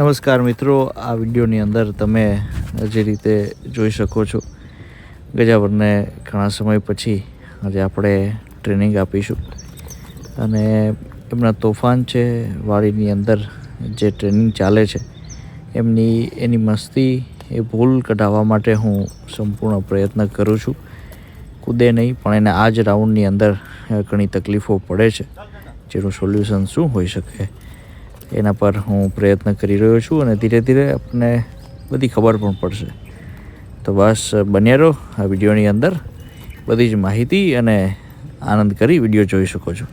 નમસ્કાર મિત્રો, આ વિડીયોની અંદર તમે જે રીતે જોઈ શકો છો ગજાવરને ઘણા સમય પછી આજે આપણે ટ્રેનિંગ આપીશું. અને એમના તોફાન છે, વાડીની અંદર જે ટ્રેનિંગ ચાલે છે, એમની, એની મસ્તી, એ ભૂલ કઢાવવા માટે હું સંપૂર્ણ પ્રયત્ન કરું છું. કૂદે નહીં, પણ એને આ જ રાઉન્ડની અંદર ઘણી તકલીફો પડે છે. જેનું સોલ્યુશન શું હોઈ શકે? એના પર હું પ્રયત્ન કરી રહ્યો છું અને ધીરે ધીરે આપણને બધી ખબર પણ પડશે. તો બસ બન્યા રહો આ વિડીયોની અંદર. બધી જ માહિતી અને આનંદ કરી વીડિયો જોઈ શકો છો.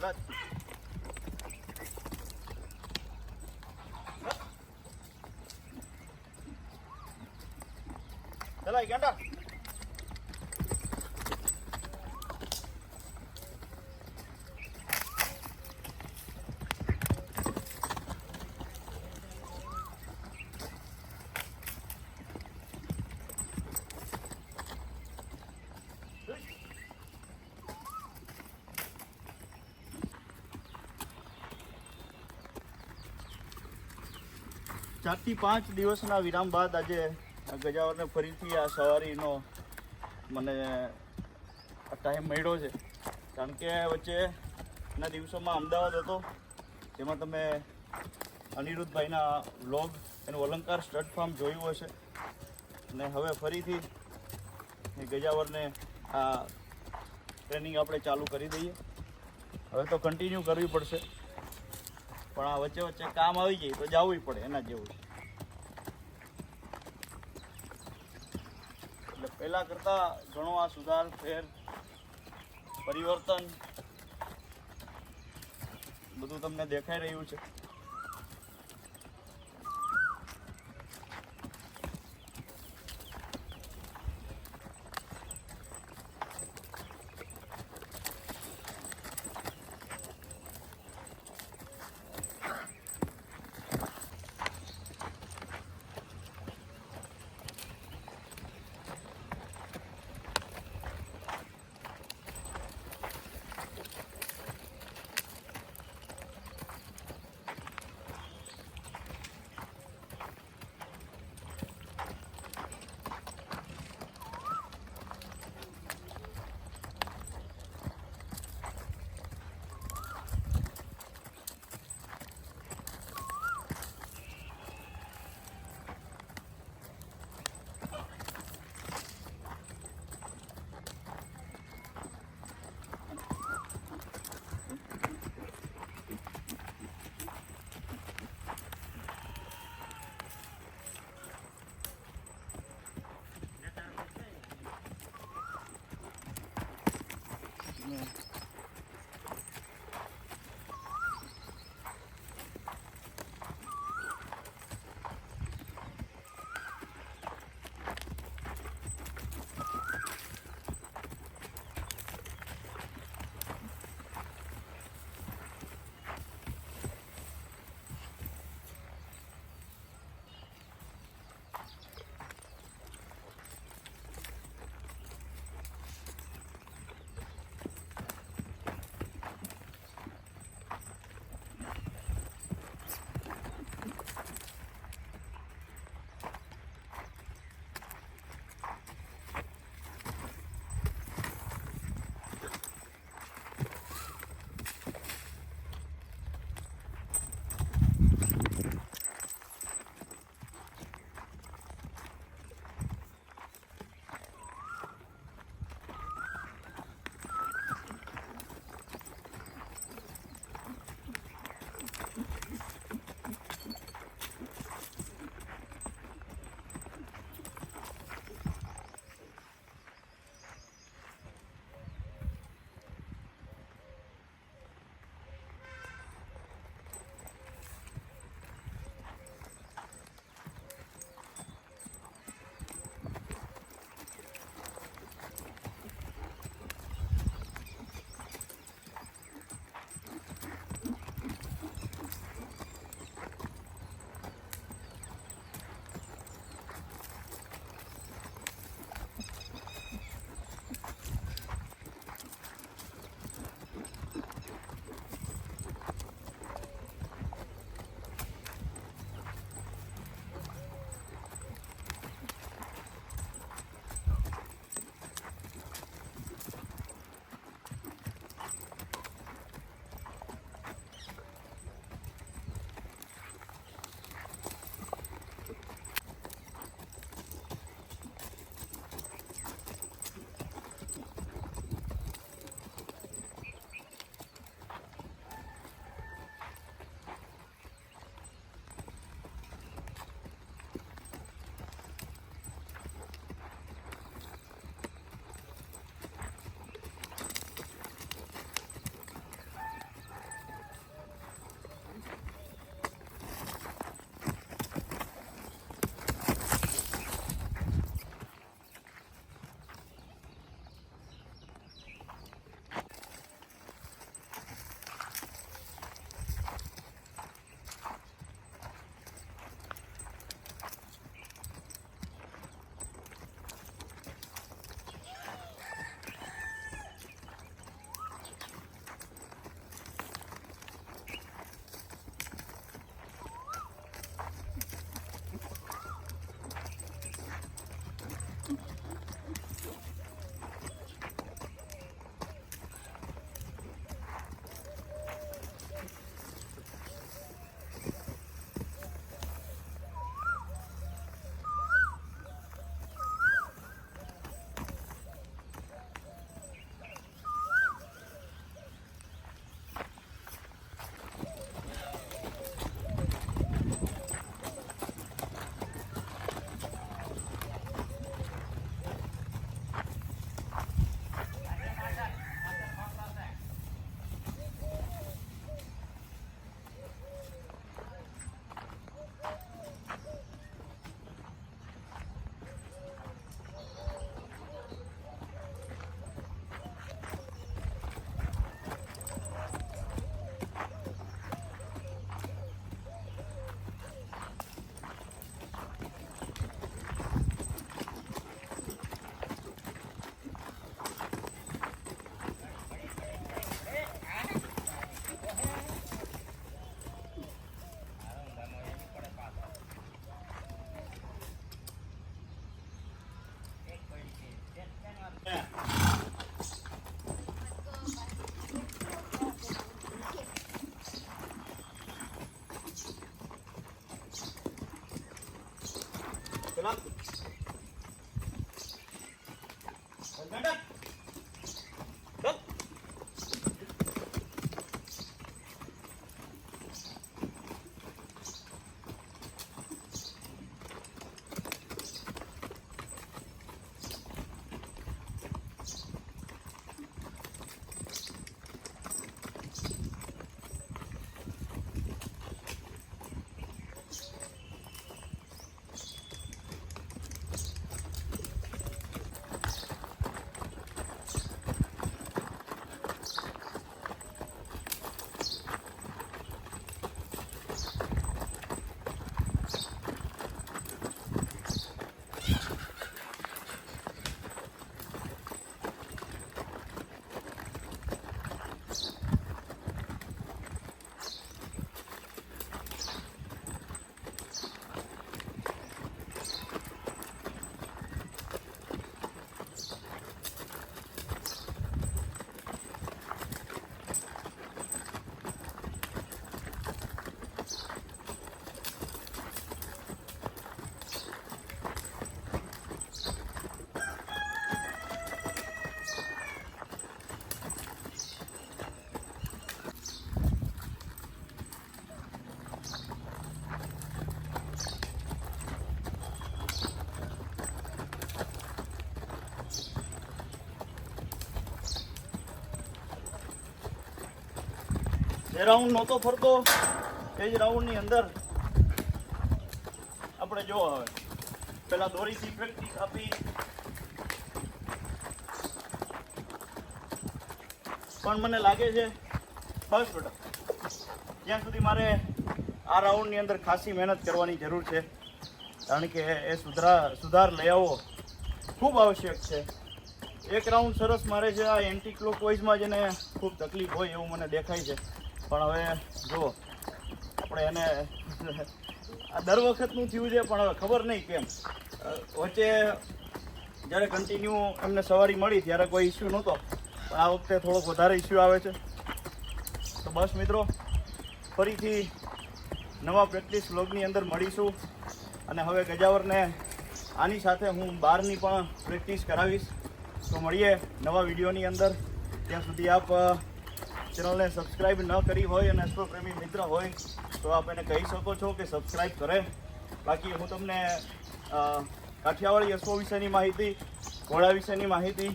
lên Đây là gắn đâu ચારથી પાંચ દિવસના વિરામ બાદ આજે ગજાવરને ફરીથી આ સવારીનો મને ટાઈમ મળ્યો છે. કારણ કે વચ્ચેના દિવસોમાં અમદાવાદ હતો, જેમાં તમે અનિરુદ્ધભાઈના વ્લોગ એનું અલંકાર સ્ટડ ફાર્મ જોયું હશે. અને હવે ફરીથી ગજાવરને આ ટ્રેનિંગ આપણે ચાલુ કરી દઈએ. હવે તો કન્ટિન્યુ કરવી પડશે. પણ આ વચ્ચે વચ્ચે કામ આવી જાય તો જવું પડે એના જેવું છે એટલે પહેલા કરતા ઘણો આ સુધાર ફેર પરિવર્તન બધું તમને દેખાઈ રહ્યું છે. જે રાઉન્ડ નહોતો ફરતો. એ જ રાઉન્ડની અંદર આપણે જો હવે. પેલા દોરીથી પ્રેક્ટિસ આપી. પણ મને લાગે છે, બસ બેટા. જ્યાં સુધી મારે આ રાઉન્ડની અંદર ખાસી મહેનત કરવાની જરૂર છે, કારણ કે એ સુધરા, સુધાર લઈ આવવો ખૂબ આવશ્યક છે. એક રાઉન્ડ સરસ મારે છે, આ એન્ટી ક્લોકવાઇઝમાં જેને ખૂબ તકલીફ હોય એવું મને દેખાય છે. પણ હવે જુઓ, આપણે એને આ દર વખતનું થયું છે, પણ હવે ખબર નહીં કેમ. વચ્ચે જ્યારે કન્ટિન્યુ એમને સવારી મળી ત્યારે કોઈ ઇસ્યુ નહોતો. પણ આ વખતે થોડોક વધારે ઇસ્યુ આવે છે. તો બસ મિત્રો, ફરીથી નવા પ્રેક્ટિસ વ્લોગની અંદર મળીશું. અને હવે ગજાવરને આની સાથે હું બહારની પણ પ્રેક્ટિસ કરાવીશ. તો મળીએ નવા વિડીયોની અંદર. ત્યાં સુધી આપ ચેનલને સબસ્ક્રાઇબ ન કરી હોય અને અશ્વપ્રેમી મિત્ર હોય, તો આપ એને કહી શકો છો કે સબસ્ક્રાઇબ કરે. બાકી હું તમને કાઠિયાવાડી અશ્વો વિશેની માહિતી, ઘોડા વિશેની માહિતી,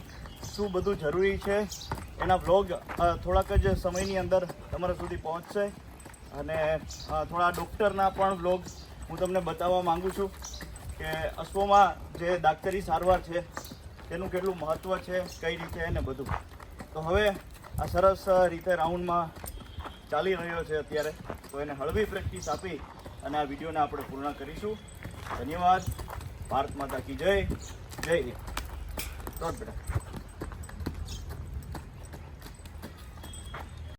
શું બધું જરૂરી છે, એના બ્લોગ થોડાક જ સમયની અંદર તમારા સુધી પહોંચશે. અને થોડા ડૉક્ટરના પણ બ્લોગ હું તમને બતાવવા માગું છું કે અશ્વમાં જે ડાક્ટરી સારવાર છે, તેનું કેટલું મહત્ત્વ છે, કઈ રીતે એને બધું. તો હવે આ સરસ રીતે રાઉન્ડમાં ચાલી રહ્યો છે અત્યારે. તો એને હળવી પ્રેક્ટિસ આપી અને આ વિડીયોને આપણે પૂર્ણ કરીશું. ધન્યવાદ. ભારત માતા કી જય. જય હિન્દ. બેટા.